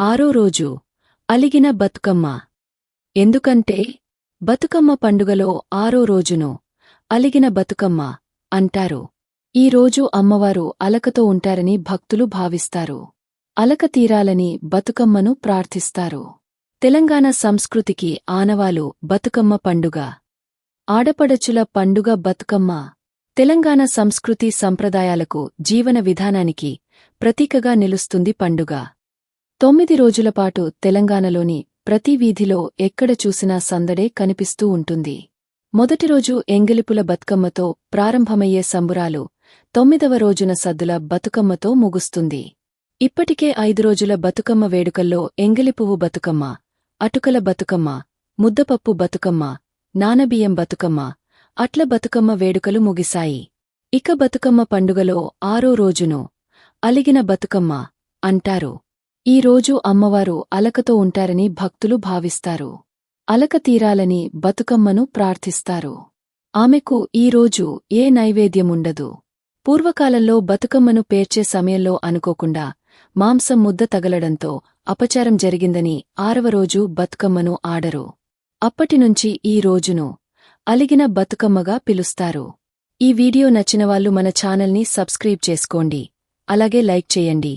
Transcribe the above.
ఆరో రోజు అలిగిన బతుకమ్మ. ఎందుకంటే బతుకమ్మ పండుగలో ఆరో రోజును అలిగిన బతుకమ్మ అంటారు. ఈ రోజు అమ్మవారు అలకతో ఉంటారని భక్తులు భావిస్తారు. అలక తీరాలని బతుకమ్మను ప్రార్థిస్తారు. తెలంగాణ సంస్కృతికి ఆనవాలు బతుకమ్మ పండుగ. ఆడపడచుల పండుగ బతుకమ్మ. తెలంగాణ సంస్కృతి సంప్రదాయాలకు జీవన విధానానికి ప్రతీకగా నిలుస్తుంది పండుగ. తొమ్మిది రోజులపాటు తెలంగాణలోని ప్రతి వీధిలో ఎక్కడ చూసినా సందడే కనిపిస్తూ ఉంటుంది. మొదటి రోజు ఎంగిలిపుల బతుకమ్మతో ప్రారంభమయ్యే సంబురాలు తొమ్మిదవ రోజున సద్దుల బతుకమ్మతో ముగుస్తుంది. ఇప్పటికే ఐదు రోజుల బతుకమ్మ వేడుకల్లో ఎంగిలిపువ్వు బతుకమ్మ అటుకల బతుకమ్మ ముద్దపప్పు బతుకమ్మ నానబియ్యం బతుకమ్మ అట్ల బతుకమ్మ వేడుకలు ముగిశాయి. ఇక బతుకమ్మ పండుగలో ఆరో రోజును అలిగిన బతుకమ్మ అంటారు. ఈ రోజు అమ్మవారు అలకతో ఉంటారని భక్తులు భావిస్తారు. అలక తీరాలని బతుకమ్మను ప్రార్థిస్తారు. ఆమెకు ఈ రోజు ఏ నైవేద్యముండదు. పూర్వకాలంలో బతుకమ్మను పేర్చే సమయంలో అనుకోకుండా మాంసం ముద్ద తగలడంతో అపచారం జరిగిందని ఆరవ రోజు బతుకమ్మను ఆడరు. అప్పటినుంచి ఈ రోజును అలిగిన బతుకమ్మగా పిలుస్తారు. ఈ వీడియో నచ్చినవాళ్ళు మన ఛానల్ని సబ్స్క్రైబ్ చేసుకోండి. అలాగే లైక్ చేయండి.